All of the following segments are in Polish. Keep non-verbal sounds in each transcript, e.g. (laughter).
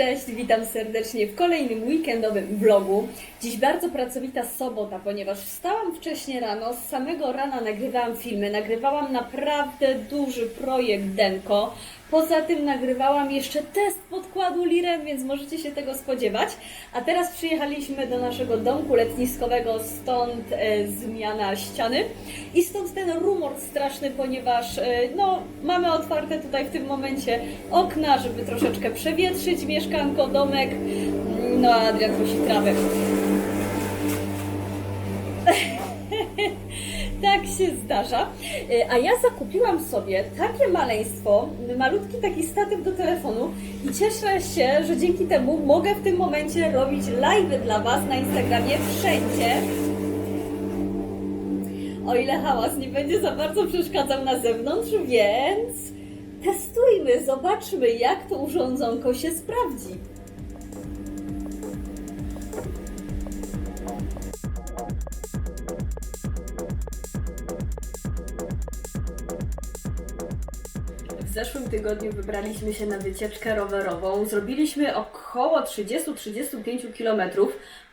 Cześć, witam serdecznie w kolejnym weekendowym vlogu. Dziś bardzo pracowita sobota, ponieważ wstałam wcześnie rano, z samego rana nagrywałam filmy, nagrywałam naprawdę duży projekt Denko. Poza tym nagrywałam jeszcze test podkładu Liren, więc możecie się tego spodziewać. A teraz przyjechaliśmy do naszego domku letniskowego, stąd e, zmiana ściany i stąd ten rumor straszny, ponieważ e, no, mamy otwarte tutaj w tym momencie okna, żeby troszeczkę przewietrzyć mieszkanko, domek. No a Adrian kosi trawę. (laughs) tak się zdarza. E, A ja zakupiłam sobie takie maleństwo, malutki taki statyw do telefonu i cieszę się, że dzięki temu mogę w tym momencie robić live dla Was na Instagramie wszędzie. O ile hałas nie będzie za bardzo przeszkadzał na zewnątrz, więc testujmy, zobaczmy jak to urządzonko się sprawdzi. Zeszłym tygodniu wybraliśmy się na wycieczkę rowerową. Zrobiliśmy około 30-35 km.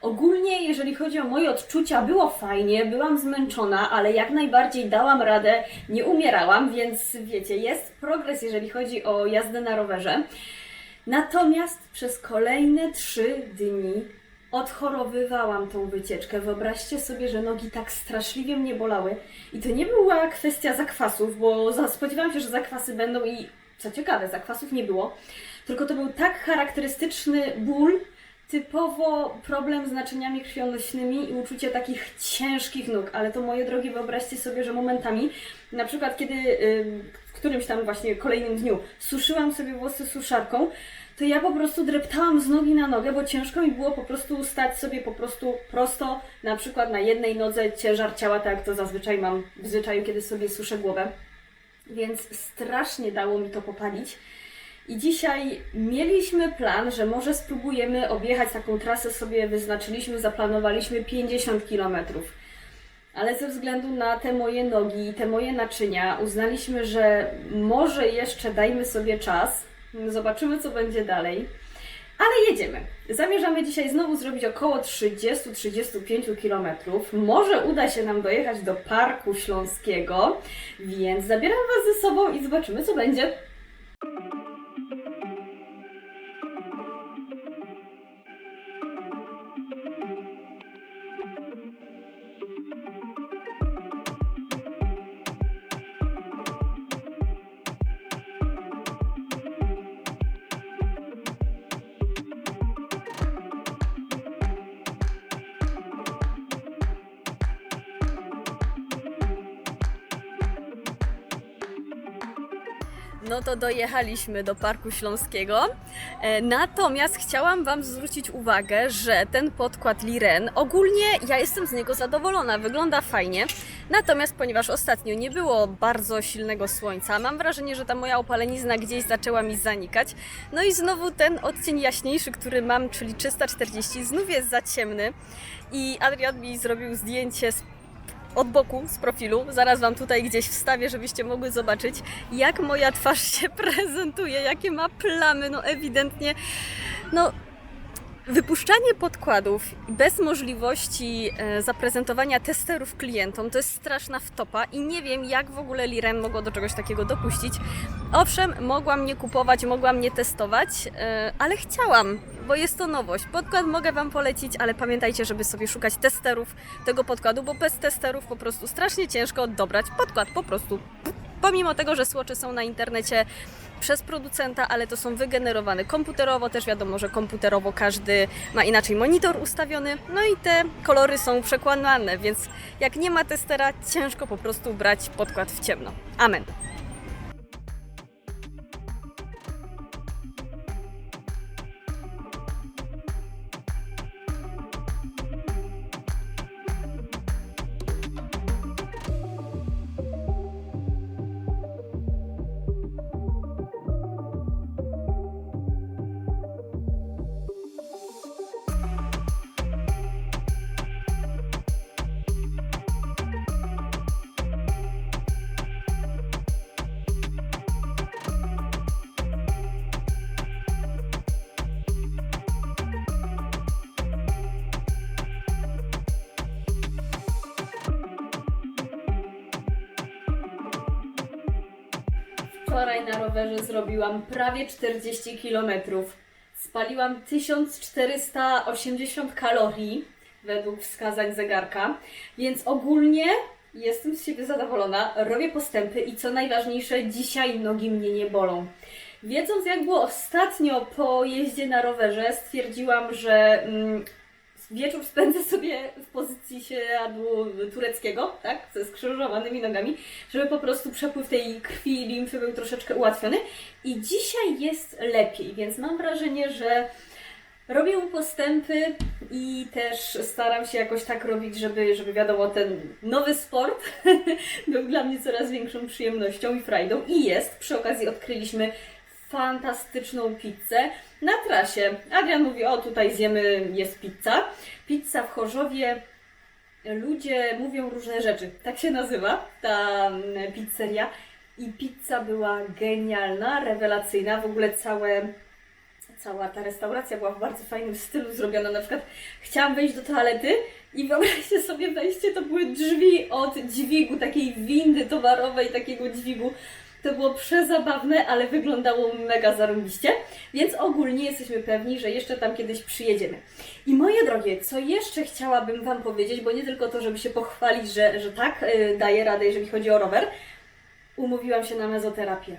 Ogólnie, jeżeli chodzi o moje odczucia, było fajnie, byłam zmęczona, ale jak najbardziej dałam radę, nie umierałam, więc wiecie, jest progres, jeżeli chodzi o jazdę na rowerze. Natomiast przez kolejne 3 dni odchorowywałam tą wycieczkę. Wyobraźcie sobie, że nogi tak straszliwie mnie bolały. I to nie była kwestia zakwasów, bo spodziewałam się, że zakwasy będą i co ciekawe, zakwasów nie było. Tylko to był tak charakterystyczny ból, typowo problem z naczyniami krwionośnymi i uczucie takich ciężkich nóg. Ale to moje drogie, wyobraźcie sobie, że momentami, na przykład kiedy w którymś tam właśnie kolejnym dniu suszyłam sobie włosy suszarką, to ja po prostu dreptałam z nogi na nogę, bo ciężko mi było po prostu stać sobie po prostu prosto, na przykład na jednej nodze ciężar ciała, tak jak to zazwyczaj mam w zwyczaju, kiedy sobie suszę głowę. Więc strasznie dało mi to popalić. I dzisiaj mieliśmy plan, że może spróbujemy objechać taką trasę sobie wyznaczyliśmy, zaplanowaliśmy 50 kilometrów. Ale ze względu na te moje nogi i te moje naczynia, uznaliśmy, że może jeszcze dajmy sobie czas. Zobaczymy, co będzie dalej. Ale jedziemy. Zamierzamy dzisiaj znowu zrobić około 30-35 km. Może uda się nam dojechać do Parku Śląskiego, więc zabieram Was ze sobą i zobaczymy, co będzie. To dojechaliśmy do Parku Śląskiego. E, Natomiast chciałam Wam zwrócić uwagę, że ten podkład Liren, ogólnie ja jestem z niego zadowolona, wygląda fajnie. Natomiast ponieważ ostatnio nie było bardzo silnego słońca, mam wrażenie, że ta moja opalenizna gdzieś zaczęła mi zanikać. No i znowu ten odcień jaśniejszy, który mam, czyli 340, znów jest za ciemny. I Adrian mi zrobił zdjęcie z od boku, z profilu. Zaraz Wam tutaj gdzieś wstawię, żebyście mogły zobaczyć, jak moja twarz się (laughs) prezentuje, jakie ma plamy. No ewidentnie, no Wypuszczanie podkładów bez możliwości e, zaprezentowania testerów klientom to jest straszna wtopa i nie wiem, jak w ogóle Liren mogło do czegoś takiego dopuścić. Owszem, mogłam nie kupować, mogłam nie testować, e, ale chciałam, bo jest to nowość. Podkład mogę Wam polecić, ale pamiętajcie, żeby sobie szukać testerów tego podkładu, bo bez testerów po prostu strasznie ciężko dobrać podkład po prostu. Pomimo tego, że słocze są na internecie przez producenta, ale to są wygenerowane komputerowo, też wiadomo, że komputerowo każdy ma inaczej monitor ustawiony, no i te kolory są przekłamane, więc jak nie ma testera, ciężko po prostu brać podkład w ciemno. Amen. Wczoraj na rowerze zrobiłam prawie 40 km. Spaliłam 1480 kalorii według wskazań zegarka, więc ogólnie jestem z siebie zadowolona, robię postępy i co najważniejsze, dzisiaj nogi mnie nie bolą. Wiedząc jak było ostatnio po jeździe na rowerze, stwierdziłam, że mm, wieczór spędzę sobie w pozycji siadłu tureckiego, tak, ze skrzyżowanymi nogami, żeby po prostu przepływ tej krwi i limfy był troszeczkę ułatwiony. I dzisiaj jest lepiej, więc mam wrażenie, że robię postępy i też staram się jakoś tak robić, żeby, żeby wiadomo, ten nowy sport (laughs) był dla mnie coraz większą przyjemnością i frajdą. I jest, przy okazji odkryliśmy fantastyczną pizzę na trasie. Adrian mówi, o tutaj zjemy, jest pizza. Pizza w Chorzowie, ludzie mówią różne rzeczy. Tak się nazywa ta mm, pizzeria. I pizza była genialna, rewelacyjna. W ogóle całe, cała ta restauracja była w bardzo fajnym stylu zrobiona. Na przykład chciałam wejść do toalety i wyobraźcie sobie wejście, to były drzwi od dźwigu, takiej windy towarowej, takiego dźwigu. To było przezabawne, ale wyglądało mega zarąbiście, więc ogólnie jesteśmy pewni, że jeszcze tam kiedyś przyjedziemy. I moje drogie, co jeszcze chciałabym Wam powiedzieć, bo nie tylko to, żeby się pochwalić, że, że tak yy, daję radę, jeżeli chodzi o rower, umówiłam się na mezoterapię.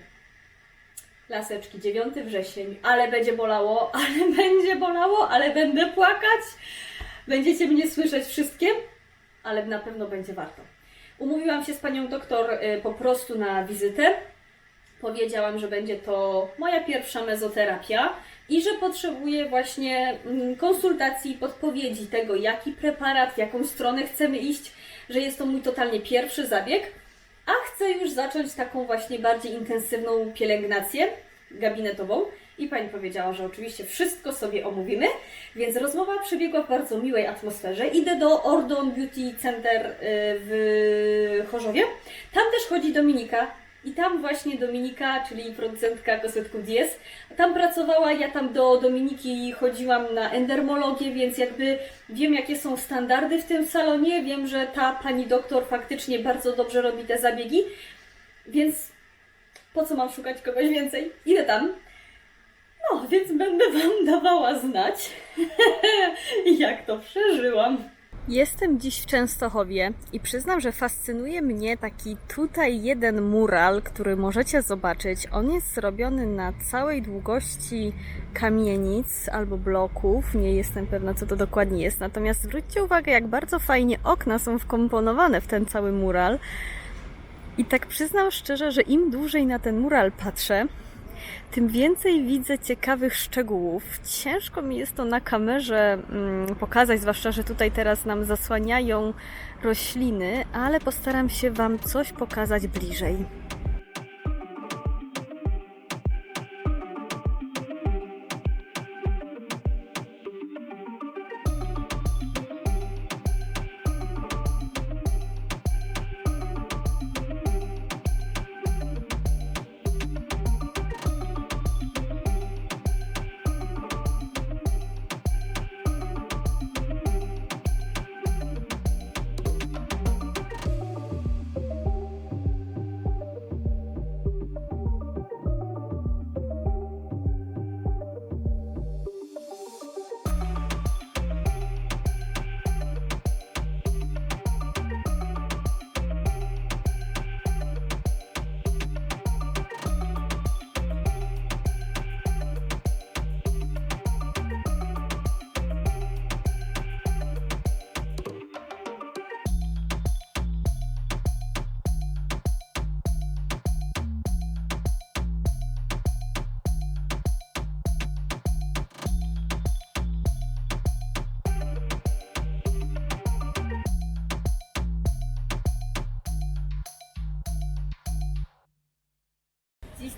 Laseczki, 9 wrzesień, ale będzie bolało, ale (laughs) będzie bolało, ale będę płakać. Będziecie mnie słyszeć wszystkie, ale na pewno będzie warto. Umówiłam się z panią doktor y, po prostu na wizytę. Powiedziałam, że będzie to moja pierwsza mezoterapia i że potrzebuję właśnie mm, konsultacji podpowiedzi tego, jaki preparat, w jaką stronę chcemy iść, że jest to mój totalnie pierwszy zabieg, a chcę już zacząć taką właśnie bardziej intensywną pielęgnację gabinetową. I pani powiedziała, że oczywiście wszystko sobie omówimy, więc rozmowa przebiegła w bardzo miłej atmosferze. Idę do Ordon Beauty Center y, w Chorzowie. Tam też chodzi Dominika. I tam właśnie Dominika, czyli producentka kosmetyków Dies, tam pracowała, ja tam do Dominiki chodziłam na endermologię, więc jakby wiem jakie są standardy w tym salonie, wiem, że ta pani doktor faktycznie bardzo dobrze robi te zabiegi, więc po co mam szukać kogoś więcej? Idę tam. No, więc będę Wam dawała znać, (laughs) jak to przeżyłam. Jestem dziś w Częstochowie i przyznam, że fascynuje mnie taki tutaj jeden mural, który możecie zobaczyć. On jest zrobiony na całej długości kamienic albo bloków. Nie jestem pewna, co to dokładnie jest. Natomiast zwróćcie uwagę, jak bardzo fajnie okna są wkomponowane w ten cały mural. I tak przyznam szczerze, że im dłużej na ten mural patrzę, tym więcej widzę ciekawych szczegółów. Ciężko mi jest to na kamerze mm, pokazać, zwłaszcza, że tutaj teraz nam zasłaniają rośliny, ale postaram się Wam coś pokazać bliżej.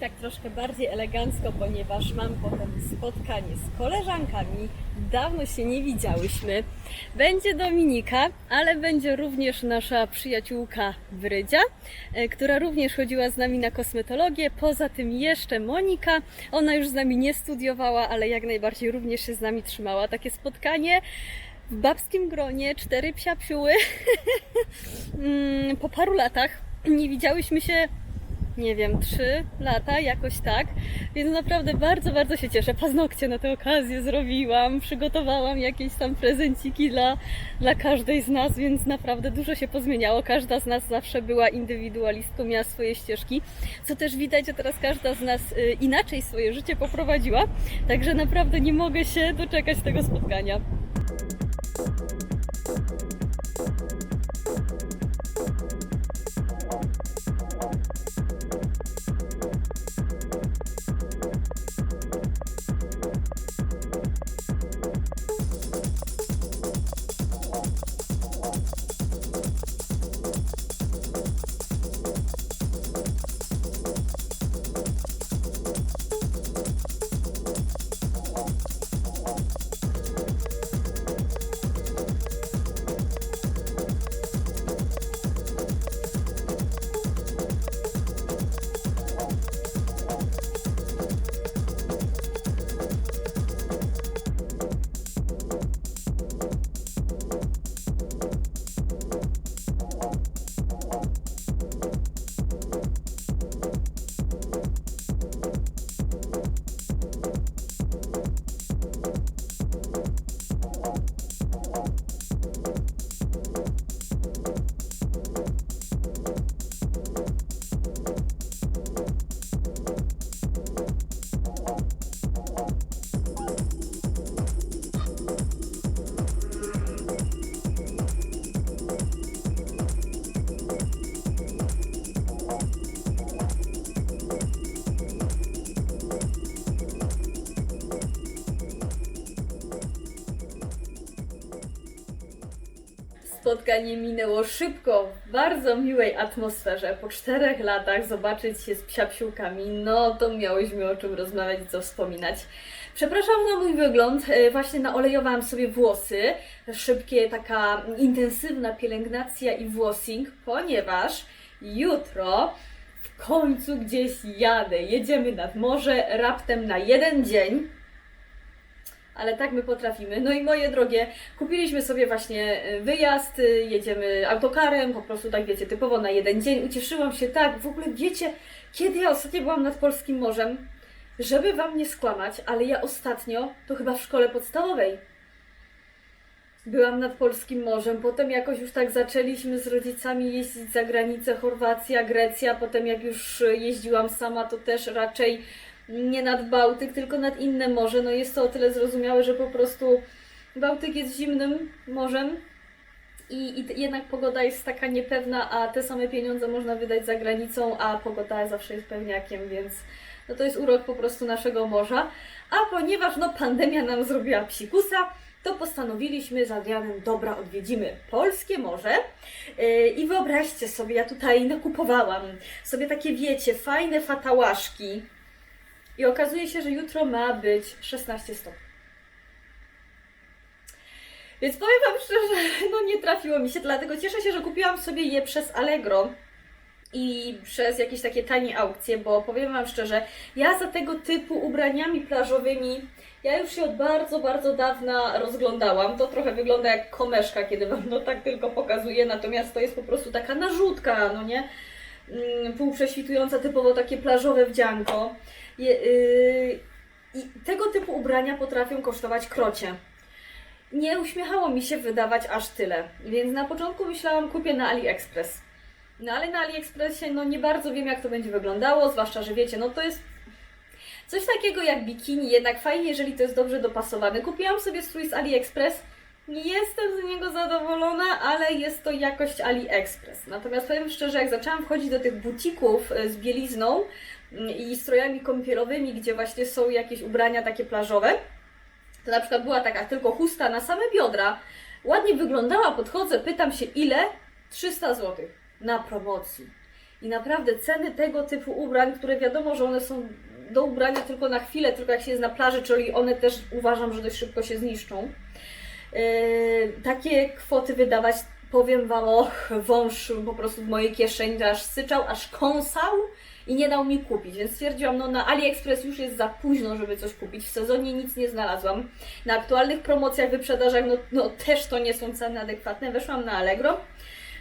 Tak troszkę bardziej elegancko, ponieważ mam potem spotkanie z koleżankami. Dawno się nie widziałyśmy. Będzie Dominika, ale będzie również nasza przyjaciółka Brydzia, e, która również chodziła z nami na kosmetologię. Poza tym jeszcze Monika. Ona już z nami nie studiowała, ale jak najbardziej również się z nami trzymała. Takie spotkanie w babskim gronie, cztery psiapsiuły. (laughs) Mm, po paru latach nie widziałyśmy się nie wiem, 3 lata, jakoś tak. Więc naprawdę bardzo, bardzo się cieszę. Paznokcie na tę okazję zrobiłam, przygotowałam jakieś tam prezenciki dla, dla każdej z nas, więc naprawdę dużo się pozmieniało. Każda z nas zawsze była indywidualistką, miała swoje ścieżki, co też widać, że teraz każda z nas y, inaczej swoje życie poprowadziła. Także naprawdę nie mogę się doczekać tego spotkania. Spotkanie minęło szybko, w bardzo miłej atmosferze. Po czterech latach zobaczyć się z psiapsiłkami, no to miałyśmy o czym rozmawiać i co wspominać. Przepraszam za mój wygląd, e, właśnie naolejowałam sobie włosy. Szybkie, taka intensywna pielęgnacja i włosing, ponieważ jutro w końcu gdzieś jadę. Jedziemy nad morze raptem na jeden dzień ale tak my potrafimy. No i moje drogie, kupiliśmy sobie właśnie y, wyjazd, y, jedziemy autokarem, po prostu tak wiecie, typowo na jeden dzień. Ucieszyłam się tak, w ogóle wiecie, kiedy ja ostatnio byłam nad Polskim Morzem, żeby Wam nie skłamać, ale ja ostatnio, to chyba w szkole podstawowej, byłam nad Polskim Morzem, potem jakoś już tak zaczęliśmy z rodzicami jeździć za granicę, Chorwacja, Grecja, potem jak już y, jeździłam sama, to też raczej nie nad Bałtyk, tylko nad inne morze. No jest to o tyle zrozumiałe, że po prostu Bałtyk jest zimnym morzem i, i jednak pogoda jest taka niepewna, a te same pieniądze można wydać za granicą, a pogoda zawsze jest pewniakiem, więc no to jest urok po prostu naszego morza. A ponieważ no pandemia nam zrobiła psikusa, to postanowiliśmy z Adrianem, dobra, odwiedzimy polskie morze yy, i wyobraźcie sobie, ja tutaj nakupowałam sobie takie, wiecie, fajne fatałaszki, i okazuje się, że jutro ma być 16 stopni. Więc powiem Wam szczerze, (laughs) no nie trafiło mi się, dlatego cieszę się, że kupiłam sobie je przez Allegro i przez jakieś takie tanie aukcje, bo powiem Wam szczerze, ja za tego typu ubraniami plażowymi, ja już się od bardzo, bardzo dawna rozglądałam. To trochę wygląda jak komeszka, kiedy Wam no tak tylko pokazuję, natomiast to jest po prostu taka narzutka, no nie? Mm, półprześwitująca typowo takie plażowe wdzianko. Je, yy, I tego typu ubrania potrafią kosztować krocie. Nie uśmiechało mi się wydawać aż tyle, więc na początku myślałam kupię na AliExpress. No ale na AliExpressie no nie bardzo wiem jak to będzie wyglądało, zwłaszcza, że wiecie, no to jest coś takiego jak bikini, jednak fajnie, jeżeli to jest dobrze dopasowane. Kupiłam sobie strój z AliExpress, nie jestem z niego zadowolona, ale jest to jakość AliExpress. Natomiast powiem szczerze, jak zaczęłam wchodzić do tych butików y, z bielizną, i strojami kąpielowymi, gdzie właśnie są jakieś ubrania takie plażowe. To na przykład była taka tylko chusta na same biodra. Ładnie wyglądała, podchodzę, pytam się ile? 300 zł na promocji. I naprawdę ceny tego typu ubrań, które wiadomo, że one są do ubrania tylko na chwilę, tylko jak się jest na plaży, czyli one też uważam, że dość szybko się zniszczą. Yy, takie kwoty wydawać, powiem Wam, och, wąż po prostu w mojej kieszeni aż syczał, aż kąsał i nie dał mi kupić, więc stwierdziłam, no na AliExpress już jest za późno, żeby coś kupić. W sezonie nic nie znalazłam. Na aktualnych promocjach, wyprzedażach, no, no też to nie są ceny adekwatne. Weszłam na Allegro,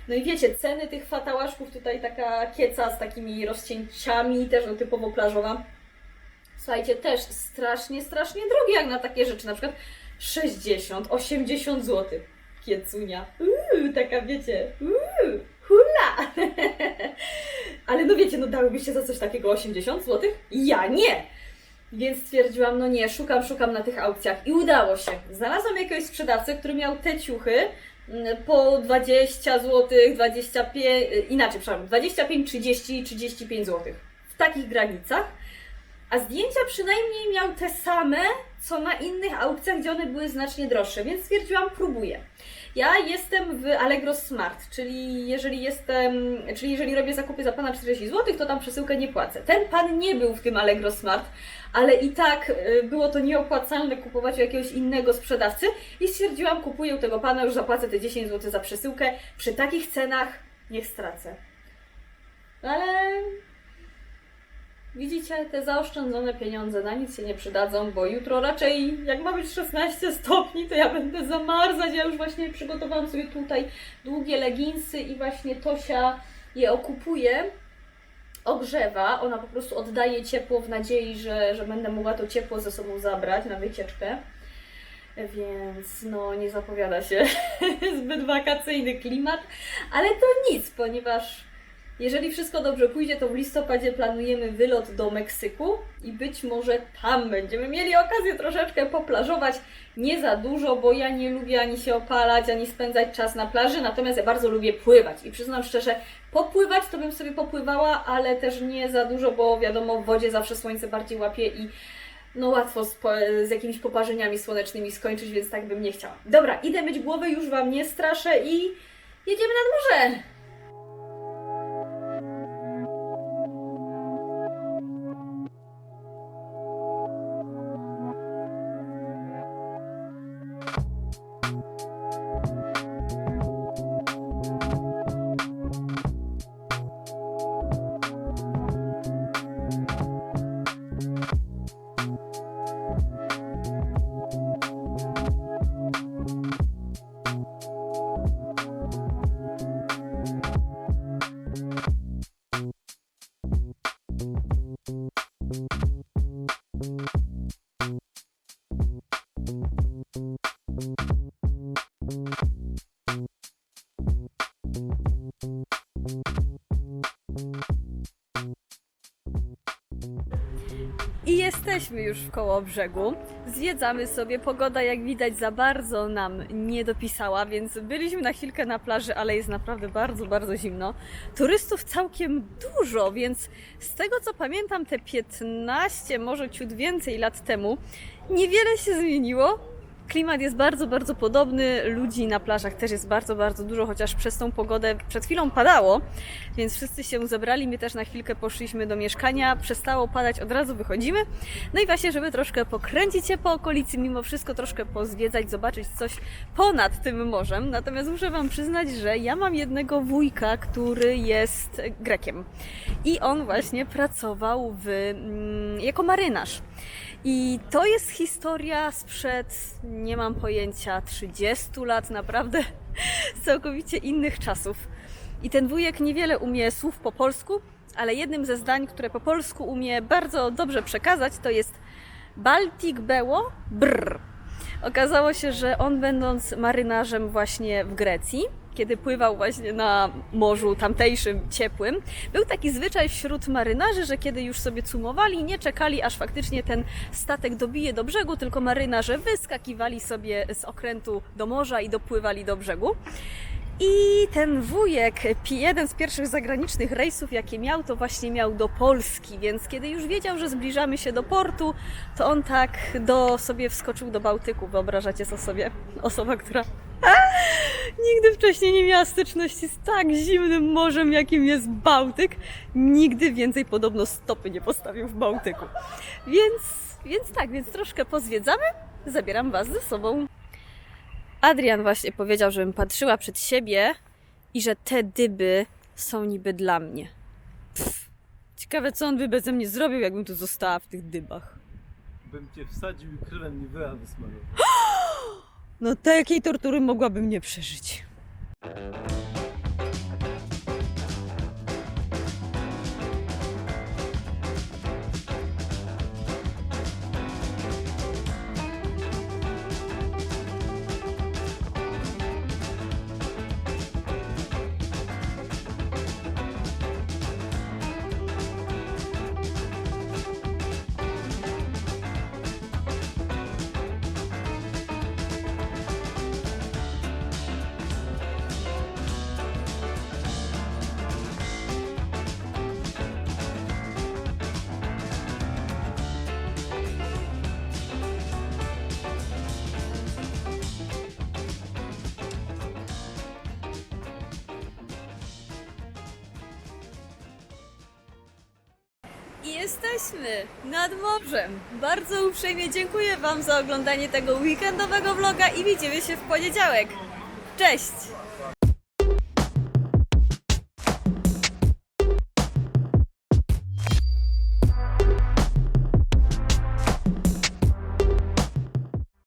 No i wiecie, ceny tych fatałaszków, tutaj taka kieca z takimi rozcięciami, też no, typowo plażowa. Słuchajcie, też strasznie, strasznie drogie jak na takie rzeczy, na przykład 60, 80 zł. Kiecunia. Uuu, taka wiecie, uuu, hula! (laughs) Ale no wiecie, no dałybyście za coś takiego 80 zł? Ja nie! Więc stwierdziłam, no nie, szukam, szukam na tych aukcjach i udało się. Znalazłam jakiegoś sprzedawcę, który miał te ciuchy mm, po 20 zł, 25, y, inaczej, przepraszam, 25, 30, 35 zł. W takich granicach. A zdjęcia przynajmniej miał te same, co na innych aukcjach, gdzie one były znacznie droższe, więc stwierdziłam, próbuję. Ja jestem w Allegro Smart, czyli jeżeli jestem, czyli jeżeli robię zakupy za pana 40 zł, to tam przesyłkę nie płacę. Ten pan nie był w tym Allegro Smart, ale i tak y, było to nieopłacalne kupować u jakiegoś innego sprzedawcy i stwierdziłam, kupuję u tego pana, już zapłacę te 10 zł za przesyłkę. Przy takich cenach niech stracę. No ale Widzicie, te zaoszczędzone pieniądze na nic się nie przydadzą, bo jutro raczej, jak ma być 16 stopni, to ja będę zamarzać. Ja już właśnie przygotowałam sobie tutaj długie leginsy i właśnie Tosia je okupuje, ogrzewa. Ona po prostu oddaje ciepło w nadziei, że, że będę mogła to ciepło ze sobą zabrać na wycieczkę. Więc no, nie zapowiada się (laughs) zbyt wakacyjny klimat, ale to nic, ponieważ jeżeli wszystko dobrze pójdzie, to w listopadzie planujemy wylot do Meksyku i być może tam będziemy mieli okazję troszeczkę poplażować. Nie za dużo, bo ja nie lubię ani się opalać, ani spędzać czas na plaży, natomiast ja bardzo lubię pływać i przyznam szczerze, popływać to bym sobie popływała, ale też nie za dużo, bo wiadomo, w wodzie zawsze słońce bardziej łapie i no łatwo z, po, z jakimiś poparzeniami słonecznymi skończyć, więc tak bym nie chciała. Dobra, idę myć głowę, już Wam nie straszę i jedziemy nad morze! I jesteśmy już w koło brzegu. Zwiedzamy sobie. Pogoda, jak widać, za bardzo nam nie dopisała, więc byliśmy na chwilkę na plaży, ale jest naprawdę bardzo, bardzo zimno. Turystów całkiem dużo, więc z tego co pamiętam, te 15, może ciut więcej lat temu, niewiele się zmieniło. Klimat jest bardzo, bardzo podobny. Ludzi na plażach też jest bardzo, bardzo dużo, chociaż przez tą pogodę przed chwilą padało, więc wszyscy się zebrali. My też na chwilkę poszliśmy do mieszkania. Przestało padać, od razu wychodzimy. No i właśnie, żeby troszkę pokręcić się po okolicy, mimo wszystko troszkę pozwiedzać, zobaczyć coś ponad tym morzem. Natomiast muszę Wam przyznać, że ja mam jednego wujka, który jest Grekiem. I on właśnie pracował w, mm, jako marynarz. I to jest historia sprzed, nie mam pojęcia, 30 lat, naprawdę (laughs) całkowicie innych czasów. I ten wujek niewiele umie słów po polsku, ale jednym ze zdań, które po polsku umie bardzo dobrze przekazać, to jest Baltic było brr. Okazało się, że on będąc marynarzem właśnie w Grecji, kiedy pływał właśnie na morzu tamtejszym, ciepłym, był taki zwyczaj wśród marynarzy, że kiedy już sobie cumowali, nie czekali aż faktycznie ten statek dobije do brzegu, tylko marynarze wyskakiwali sobie z okrętu do morza i dopływali do brzegu. I ten wujek, jeden z pierwszych zagranicznych rejsów, jakie miał, to właśnie miał do Polski, więc kiedy już wiedział, że zbliżamy się do portu, to on tak do sobie wskoczył do Bałtyku. Wyobrażacie to sobie? Osoba, która (laughs) nigdy wcześniej nie miała styczności z tak zimnym morzem, jakim jest Bałtyk, nigdy więcej podobno stopy nie postawił w Bałtyku. Więc, więc tak, więc troszkę pozwiedzamy, zabieram Was ze sobą. Adrian właśnie powiedział, żebym patrzyła przed siebie i że te dyby są niby dla mnie. Pff, ciekawe, co on by beze mnie zrobił, jakbym tu została w tych dybach. Bym cię wsadził i krylem niwea wysmarował. (gasps) No takiej tortury mogłabym nie przeżyć. Jesteśmy nad morzem. Bardzo uprzejmie dziękuję Wam za oglądanie tego weekendowego vloga i widzimy się w poniedziałek. Cześć!